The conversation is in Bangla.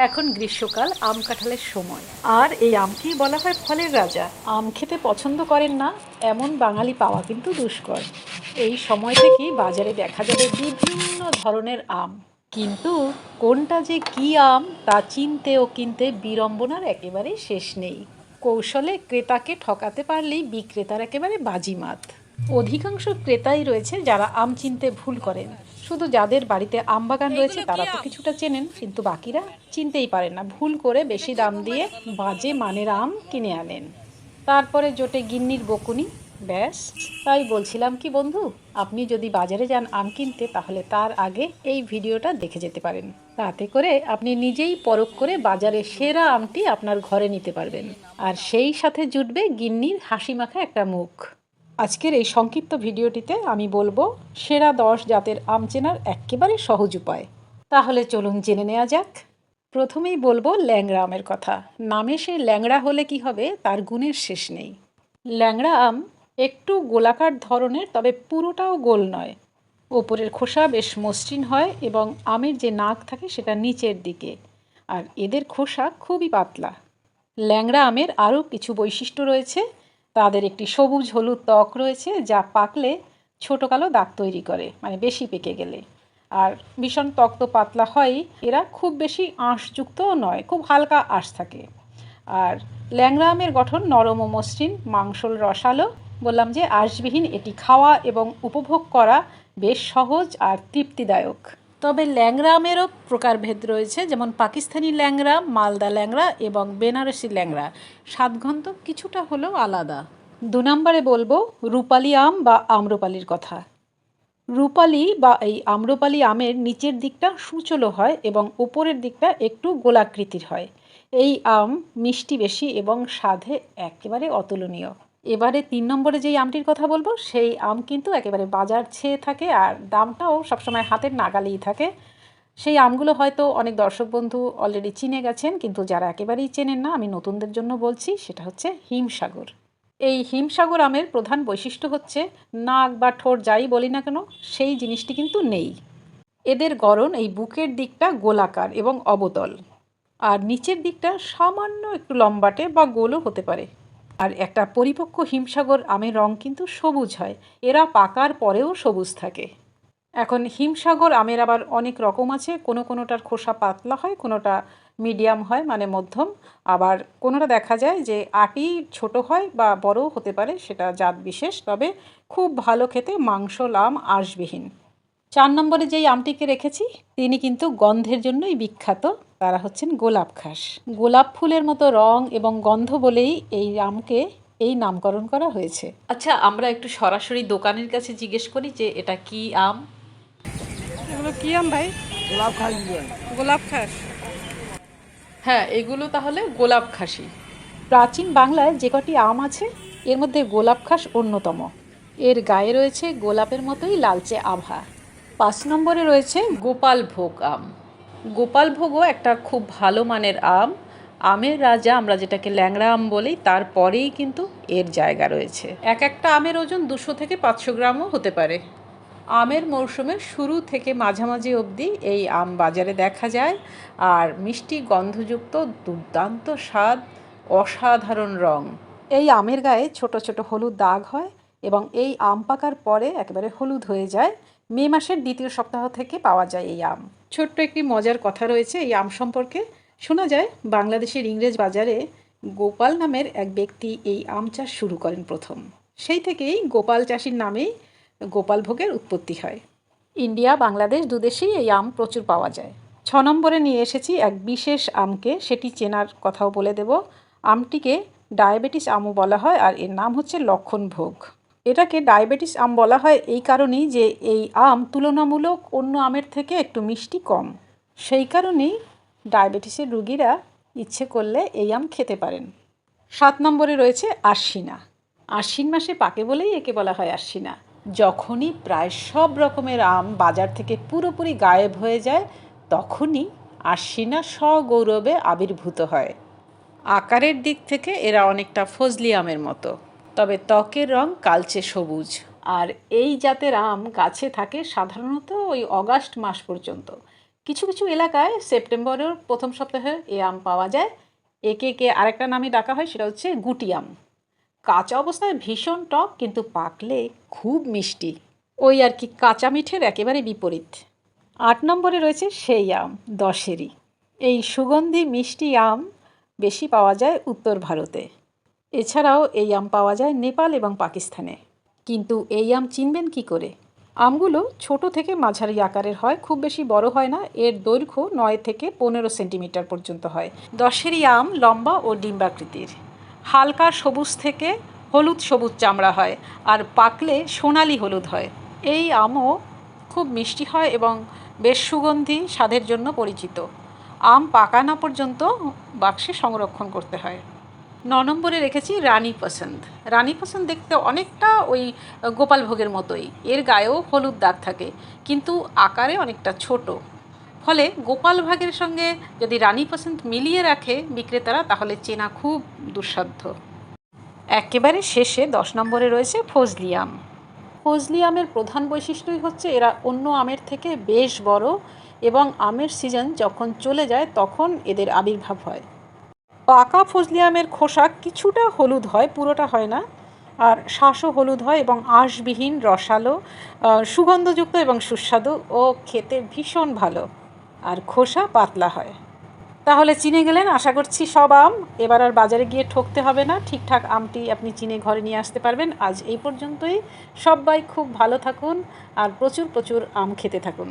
এখন গ্রীষ্মকাল, আম কাঁঠালের সময়। আর এই আমকেই বলা হয় ফলের রাজা। আম খেতে পছন্দ করেন না, এমন বাঙালি পাওয়া কিন্তু দুষ্কর। এই সময় থেকেই বাজারে দেখা যাবে বিভিন্ন ধরনের আম। কিন্তু কোনটা যে কী আম, তা চিনতে ও কিনতে বিড়ম্বনার একেবারে শেষ নেই। কৌশলে ক্রেতাকে ঠকাতে পারলেই বিক্রেতার একেবারে বাজিমাত। অধিকাংশ ক্রেতাই রয়েছে যারা আম চিনতে ভুল করেন। শুধু যাদের বাড়িতে আম বাগান রয়েছে তারা তো কিছুটা চেনেন কিন্তু বাকিরা চিনতেই পারেন না। ভুল করে বেশি দাম দিয়ে বাজে মানের আম কিনে আনেন। তারপরে জোটে গিন্নির বকুনি। ব্যাস তাই বলছিলাম কি বন্ধু আপনি যদি বাজারে যান আম কিনতে তাহলে তার আগে এই ভিডিওটা দেখে যেতে পারেন। তাতে করে আপনি নিজেই পরখ করে বাজারে সেরা আমটি আপনার ঘরে নিতে পারবেন। আর সেই সাথে জুটবে গিন্নির হাসি মাখা একটা মুখ। আজকের এই সংক্ষিপ্ত ভিডিওটিতে আমি বলব, সেরা দশ জাতের আম চেনার একেবারে সহজ উপায়। তাহলে চলুন জেনে নেওয়া যাক। প্রথমেই বলব ল্যাংড়া আমের কথা। নামে সে ল্যাংড়া হলে কি হবে, তার গুণের শেষ নেই। ল্যাংড়া আম একটু গোলাকার ধরনের, তবে পুরোটাও গোল নয়। ওপরের খোসা বেশ মসৃণ হয় এবং আমের যে নাক থাকে, সেটা নিচের দিকে। আর এদের খোসা খুবই পাতলা। ল্যাংড়া আমের আরও কিছু বৈশিষ্ট্য রয়েছে। তাদের একটি সবুজ হলুদ ত্বক রয়েছে যা পাকলে ছোটো কালো দাগ তৈরি করে মানে বেশি পেকে গেলে। আর ভীষণ তক্ত পাতলা হয় এরা খুব বেশি আঁশযুক্তও নয়, খুব হালকা আঁশ থাকে। আর ল্যাংড়া আমের গঠন নরম ও মসৃণ, মাংসল রসালো। বললাম যে আঁশবিহীন এটি খাওয়া এবং উপভোগ করা বেশ সহজ আর তৃপ্তিদায়ক। তবে ল্যাংড়া আমেরও প্রকারভেদ রয়েছে, যেমন পাকিস্তানি ল্যাংরা মালদা ল্যাংড়া এবং বেনারসি ল্যাংড়া। স্বাদগন্ধ কিছুটা হলেও আলাদা। দু নম্বরে বলব, রূপালি আম বা আম্রপালির কথা। রূপালি বা এই আম্রপালি আমের নিচের দিকটা সূচলো হয় এবং উপরের দিকটা একটু গোলাকৃতির হয়। এই আম মিষ্টি বেশি এবং স্বাদে একেবারে অতুলনীয়। এবারে তিন নম্বরে যেই আমটির কথা বলব, সেই আম কিন্তু একেবারে বাজার ছেয়ে থাকে আর দামটাও সবসময় হাতের নাগালেই থাকে। সেই আমগুলো হয়তো অনেক দর্শক বন্ধু অলরেডি চিনে গেছেন, কিন্তু যারা একেবারেই চেনেন না, আমি নতুনদের জন্য বলছি, সেটা হচ্ছে হিমসাগর। এই হিমসাগর আমের প্রধান বৈশিষ্ট্য হচ্ছে, নাক বা ঠোঁট যাই বলি না কেন, সেই জিনিসটি কিন্তু নেই। এদের গড়ন এই বুকের দিকটা গোলাকার এবং অবতল, আর নিচের দিকটা সামান্য একটু লম্বাটে বা গোলও হতে পারে। আর একটা পরিপক্ক হিমসাগর আমের রং কিন্তু সবুজ হয়। এরা পাকার পরেও সবুজ থাকে। এখন হিমসাগর আমের আবার অনেক রকম আছে। কোনো কোনোটার খোসা পাতলা হয়, কোনোটা মিডিয়াম হয় মানে মধ্যম। আবার কোনোটা দেখা যায় যে আটি ছোট হয় বা বড়ও হতে পারে, সেটা জাত বিশেষ। তবে খুব ভালো খেতে মাংস, লাম, আঁশবিহীন। চার নম্বরে যেই আমটিকে রেখেছি, তিনি কিন্তু গন্ধের জন্যই বিখ্যাত। তারা হচ্ছেন গোলাপ খাস গোলাপ ফুলের মতো রং এবং গন্ধ বলেই এই আমকে এই নামকরণ করা হয়েছে। আচ্ছা আমরা একটু সরাসরি দোকানের কাছে জিজ্ঞেস করি যে এটা কি আম? এগুলো কি আম ভাই? গোলাপ খাই গোলাপ খাস হ্যাঁ এগুলো তাহলে গোলাপ খাসি প্রাচীন বাংলায় যে কটি আম আছে এর মধ্যে গোলাপ খাস অন্যতম। এর গায়ে রয়েছে গোলাপের মতোই লালচে আভা। পাঁচ নম্বরে রয়েছে গোপাল ভোগ আম। গোপাল ভোগও একটা খুব ভালো মানের আম। আমের রাজা আমরা যেটাকে ল্যাংড়া আম বলি, তারপরেই কিন্তু এর জায়গা রয়েছে। এক একটা আমের ওজন দুশো থেকে পাঁচশো গ্রামও হতে পারে। আমের মরশুমের শুরু থেকে মাঝামাঝি অবধি এই আম বাজারে দেখা যায়। আর মিষ্টি গন্ধযুক্ত, দুর্দান্ত স্বাদ, অসাধারণ রং। এই আমের গায়ে ছোট ছোট হলুদ দাগ হয় এবং এই আম পাকার পরে একেবারে হলুদ হয়ে যায়। মে মাসের দ্বিতীয় সপ্তাহ থেকে পাওয়া যায় এই আম। ছোট্ট একটি মজার কথা রয়েছে এই আম সম্পর্কে। শোনা যায়, বাংলাদেশের ইংরেজ বাজারে গোপাল নামের এক ব্যক্তি এই আম চাষ শুরু করেন প্রথম। সেই থেকেই গোপাল চাষির নামেই গোপাল ভোগের উৎপত্তি হয়। ইন্ডিয়া, বাংলাদেশ দুদেশেই এই আম প্রচুর পাওয়া যায়। ছ নম্বরে নিয়ে এসেছি এক বিশেষ আমকে, সেটি চেনার কথাও বলে দেব। আমটিকে ডায়াবেটিস আমও বলা হয় আর এর নাম হচ্ছে লক্ষণ ভোগ। এটাকে ডায়াবেটিস আম বলা হয় এই কারণেই যে এই আম তুলনামূলক অন্য আমের থেকে একটু মিষ্টি কম। সেই কারণেই ডায়াবেটিসের রুগীরা ইচ্ছে করলে এই আম খেতে পারেন। সাত নম্বরে রয়েছে আশ্বিনা আশ্বিন মাসে পাকে বলেই একে বলা হয় আশ্বিনা যখনই প্রায় সব রকমের আম বাজার থেকে পুরোপুরি গায়েব হয়ে যায়, তখনই আশ্বিনা সগৌরবে আবির্ভূত হয়। আকারের দিক থেকে এরা অনেকটা ফজলি আমের মতো। তবে ত্বকের রং কালচে সবুজ। আর এই জাতের আম গাছে থাকে সাধারণত ওই অগাস্ট মাস পর্যন্ত। কিছু কিছু এলাকায় সেপ্টেম্বরের প্রথম সপ্তাহে এ আম পাওয়া যায়। একে একে আরেকটা নামে ডাকা হয়, সেটা হচ্ছে গুটি আম। কাঁচা অবস্থায় ভীষণ টক, কিন্তু পাকলে খুব মিষ্টি। ওই আর কি কাঁচা মিঠের একেবারে বিপরীত। আট নম্বরে রয়েছে সেই আম, দশেরি। এই সুগন্ধি মিষ্টি আম বেশি পাওয়া যায় উত্তর ভারতে। এছাড়াও এই আম পাওয়া যায় নেপাল এবং পাকিস্তানে। কিন্তু এই আম চিনবেন কি করে? আমগুলো ছোট থেকে মাঝারি আকারের হয়, খুব বেশি বড় হয় না, এর দৈর্ঘ্য নয় থেকে পনেরো সেন্টিমিটার পর্যন্ত হয়। দশেরই আম লম্বা ও ডিম্বাকৃতির। হালকা সবুজ থেকে হলুদ সবুজ চামড়া হয় আর পাকলে সোনালি হলুদ হয়। এই আমও খুব মিষ্টি হয় এবং বেশ সুগন্ধি স্বাদের জন্য পরিচিত। আম পাকা না পর্যন্ত বাক্সে সংরক্ষণ করতে হয়। ন নম্বরে রেখেছি রানী পছন্দ। রানী পছন্দ দেখতে অনেকটা ওই গোপাল ভোগের মতোই। এর গায়েও হলুদ দাগ থাকে, কিন্তু আকারে অনেকটা ছোট। ফলে গোপাল ভাগের সঙ্গে যদি রানী পছন্দ মিলিয়ে রাখে বিক্রেতারা, তাহলে চেনা খুব দুঃসাধ্য। একেবারে শেষে দশ নম্বরে রয়েছে ফজলি আম। ফজলি আমের প্রধান বৈশিষ্ট্যই হচ্ছে এরা অন্য আমের থেকে বেশ বড় এবং আমের সিজন যখন চলে যায়, তখন এদের আবির্ভাব হয়। পাকা ফজলি আমের খোসা কিছুটা হলুদ হয়, পুরোটা হয় না। আর শ্বাসও হলুদ হয় এবং আঁশবিহীন, রসালো সুগন্ধযুক্ত এবং সুস্বাদু ও খেতে ভীষণ ভালো। আর খোসা পাতলা হয়। তাহলে চিনে গেলেন, আশা করছি সব আম। এবার আর বাজারে গিয়ে ঠকতে হবে না। ঠিকঠাক আমটি আপনি চিনে ঘরে নিয়ে আসতে পারবেন। আজ এই পর্যন্তই। সবাই খুব ভালো থাকুন আর প্রচুর প্রচুর আম খেতে থাকুন।